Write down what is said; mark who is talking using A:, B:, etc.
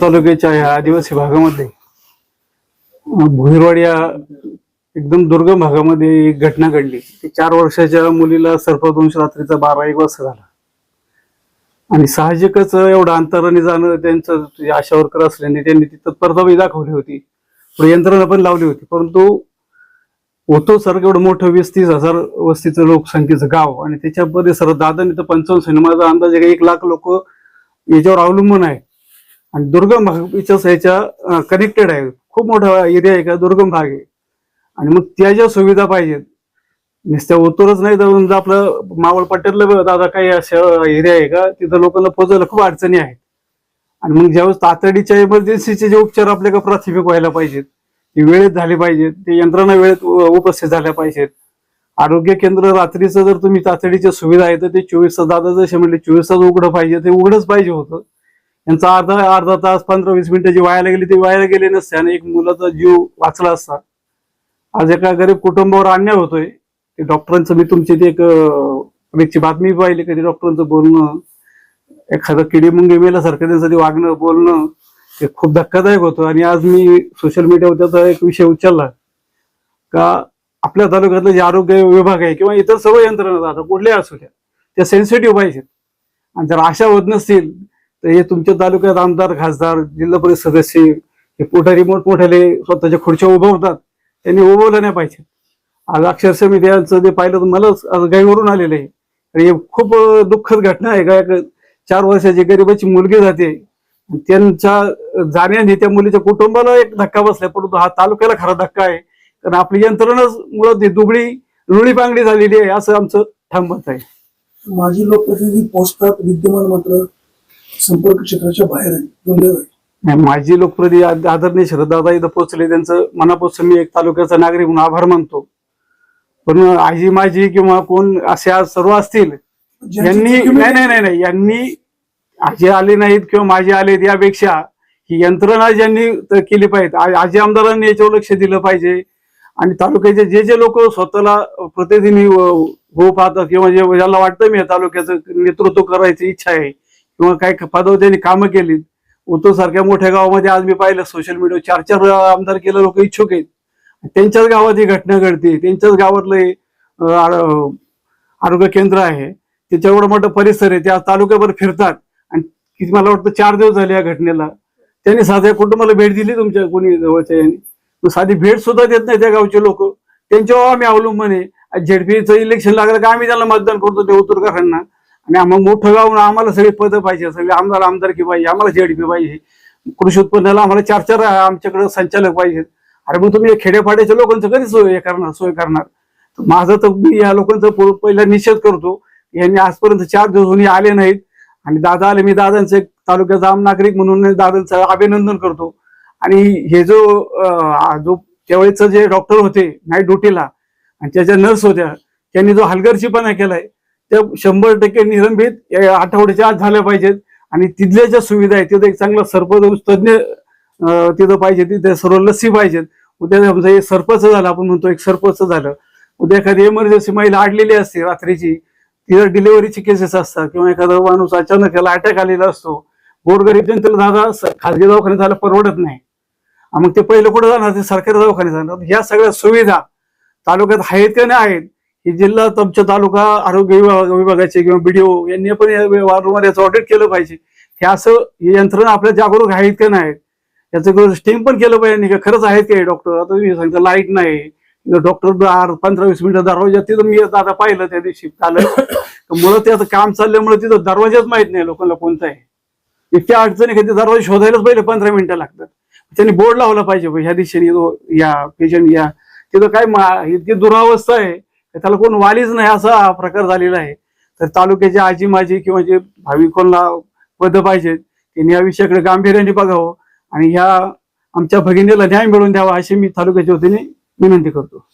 A: तालुक्याच्या या आदिवासी भागामध्ये भुईरवाड या एकदम दुर्गम भागामध्ये एक घटना घडली. की चार वर्षाच्या मुलीला सर्पदंश रात्रीचा बारा एक वाजता झाला. आणि साहजिकच एवढं अंतराने जाणं त्यांचं आशा वर्कर असल्याने त्यांनी ती तत्परताही दाखवली होती. पुढे यंत्रणा पण लावली होती. परंतु होतो सारखं एवढं मोठं वीस तीस हजार वस्तीचं लोकसंख्येचं गाव आणि त्याच्या परिसरात दादानी तर पंचावन्न माझा अंदाज एक लाख लोक याच्यावर अवलंबून आहे आणि दुर्गम भाग ह्याच्या कनेक्टेड आहे. खूप मोठा एरिया आहे का? दुर्गम भाग आहे. आणि मग त्या ज्या सुविधा पाहिजेत नुसत्या उत्तरच नाही तर आपलं मावळ पट्ट्यातलं दादा काही अशा एरिया आहे का? तिथं लोकांना पोचायला खूप अडचणी आहेत. आणि मग ज्यावेळेस तातडीच्या इमर्जन्सीचे जे उपचार आपल्याला प्राथमिक व्हायला पाहिजेत ते वेळेत झाले पाहिजेत ते यंत्रणा वेळेत उपस्थित झाल्या पाहिजेत. आरोग्य केंद्र रात्रीचं जर तुम्ही तातडीच्या सुविधा आहे तर ते चोवीस तास दादा जसे म्हणले चोवीस तास उघडं पाहिजे ते उघडंच पाहिजे होतं. यांचा अर्धा अर्धा तास पंधरा वीस मिनिटं जी वायाला गेली ती वायाला गेले नसते आणि एक मुलाचा जीव वाचला असता. आज एका गरीब कुटुंबावर अन्याय होतोय. ते डॉक्टरांचं मी तुमची ती एक अं, बातमी पाहिली कधी डॉक्टरांचं बोलणं. एखादं किडी मुंगी मेल्यासारखं त्यांचं ते वागणं बोलणं ते खूप धक्कादायक होतं. आणि आज मी सोशल मीडियावर त्याचा एक विषय उचलला. का आपल्या तालुक्यातलं जे आरोग्य विभाग आहे किंवा इतर सर्व यंत्रणा आता कुठल्याही असू द्या त्या सेन्सिटिव्ह पाहिजेत आणि जर आशा होत नसतील तर हे तुमच्या तालुक्यात आमदार खासदार जिल्हा परिषद सदस्य हे पुढारी मोठमोठ्याले स्वतःच्या खुर्च्या उभवतात. त्यांनी उभवलं नाही पाहिजे. आज अक्षरशः मी त्यांचं ते पाहिलं तर मलाच गाईवरून आलेलं आहे. आणि हे खूप दुःखद घटना आहे. का चार वर्षाची गरिबाची मुलगी जाते. त्यांच्या जाण्याने त्या मुलीच्या कुटुंबाला एक धक्का बसलाय परंतु हा तालुक्याला खरा धक्का आहे. कारण आपली यंत्रणाच मुळात दुबळी लुळी पांगडी झालेली आहे असं आमचं ठाम मत आहे.
B: माझी लोकप्रतिनिधी पोस्टात विद्यमान मात्र संपर्क क्षेत्राच्या बाहेर आहे
A: लोकप्रति आद- आदरणीय शरददादा इथं पोहोचले त्यांचं मनापासून मी एक तालुक्याचा नागरिक म्हणून आभार मानतो. पण आजी माझी किंवा कोण असे आज सर्व असतील यांनी नाही नाही नाही नाही यांनी आजी आले नाहीत किंवा माझे आलेत यापेक्षा ही यंत्रणा ज्यांनी केली पाहिजे आजी आमदारांनी याच्यावर लक्ष दिलं पाहिजे. आणि तालुक्याचे जे जे लोक स्वतःला प्रतिनिधी हो हो पाहतात किंवा जे ज्याला वाटतं मी या तालुक्याचं नेतृत्व करायची इच्छा आहे किंवा काही पदावर त्यांनी कामं केलीत उतो सारख्या मोठ्या गावामध्ये आज मी पाहिलं सोशल मीडिया चार चार आमदार केलं लोक इच्छुक आहेत. त्यांच्याच गावात ही घटना घडते. त्यांच्याच गावातलं हे, आरोग्य केंद्र आहे. त्याच्या एवढं मोठं परिसर आहे. त्या तालुक्यावर फिरतात. आणि किती मला वाटतं चार दिवस झाले या घटनेला. त्यांनी साध्या कुटुंबाला भेट दिली तुमच्या कोणी जवळच्या यांनी. साधी भेट सुद्धा देत नाही त्या गावचे लोक. त्यांच्यावर आम्ही अवलंबून आहे. झेडपीचं इलेक्शन लागलं का आम्ही त्यांना मतदान करतो ते उतरकरांना आणि आम्हाला मोठं गाव ना आम्हाला सगळे पदं पाहिजे सगळे आमदार आमदारकी पाहिजे आम्हाला झेडपी पाहिजे कृषी उत्पन्नाला आम्हाला चार चार आमच्याकडे संचालक पाहिजेत अरे मग तुम्ही खेड्यापाड्याच्या लोकांचं कधी सोय करणार सोय करणार. माझं तर मी या लोकांचा पहिला निषेध करतो यांनी आजपर्यंत चार दिवस होऊन आले नाहीत. आणि दादा आले मी दादांचं एक तालुक्याचा आम नागरिक म्हणून दादांचं अभिनंदन करतो. आणि हे जो जो त्यावेळेचं जे डॉक्टर होते नाईट ड्युटीला आणि त्याच्या नर्स होत्या त्यांनी जो हलगर्जीपणा केलाय त्या शंभर टक्के निलंबित या आठवड्याच्या आत झाल्या पाहिजेत. आणि तिथल्या ज्या सुविधा आहेत तिथं एक चांगला सर्पदंश तज्ज्ञ तिथं पाहिजे तिथे सर्व लसी पाहिजेत. उद्या समजा हे सरपंच झालं आपण म्हणतो एक सर्पच झालं. उद्या एखादी इमर्जन्सी महिला अडलेली असते रात्रीची तिथं डिलिव्हरीची केसेस असतात किंवा एखादा माणूस अचानक त्याला अटॅक आलेला असतो. गोरगरीब जनतेला दादा खाजगी दवाखान्यात जायला परवडत नाही. मग ते पहिलं कुठं जाणार? ते सरकारी दवाखान्यात जाणार. ह्या सगळ्या सुविधा तालुक्यात आहेत का नाही आहेत की जिल्हा तुमच्या तालुका आरोग्य विभागाचे किंवा बीडीओ यांनी पण वारंवार याचं ऑडिट केलं पाहिजे. हे असं ही यंत्रणा आपल्या जागरूक आहेत का नाही? याचं स्टीम पण केलं पाहिजे नाही का? खरंच आहेत का डॉक्टर आता मी सांगतो लाइट नाही. डॉक्टर पंधरा वीस मिनिटं दरवाजा तिथं मी आता पाहिलं त्या दिवशी काल तर मुळं त्याचं काम चालल्यामुळे तिथं दरवाजाच माहीत नाही लोकांना कोणता आहे. इतक्या अडचणी का ते दरवाजे शोधायलाच पहिले पंधरा मिनिटं लागतात. त्यांनी बोर्ड लावला पाहिजे ह्या दिशेने या पेशंट या. तिथं काय इतकी दुरावस्था आहे. त्याला कोण वालीच नाही असा हा प्रकार झालेला आहे. तर तालुक्याची आजी माजी किंवा जे भाविकांना पद पाहिजेत त्यांनी या विषयाकडे गांभीर्याने बघावं आणि ह्या आमच्या भगिनीला न्याय मिळवून द्यावा अशी मी तालुक्याच्या वतीने विनंती करतो.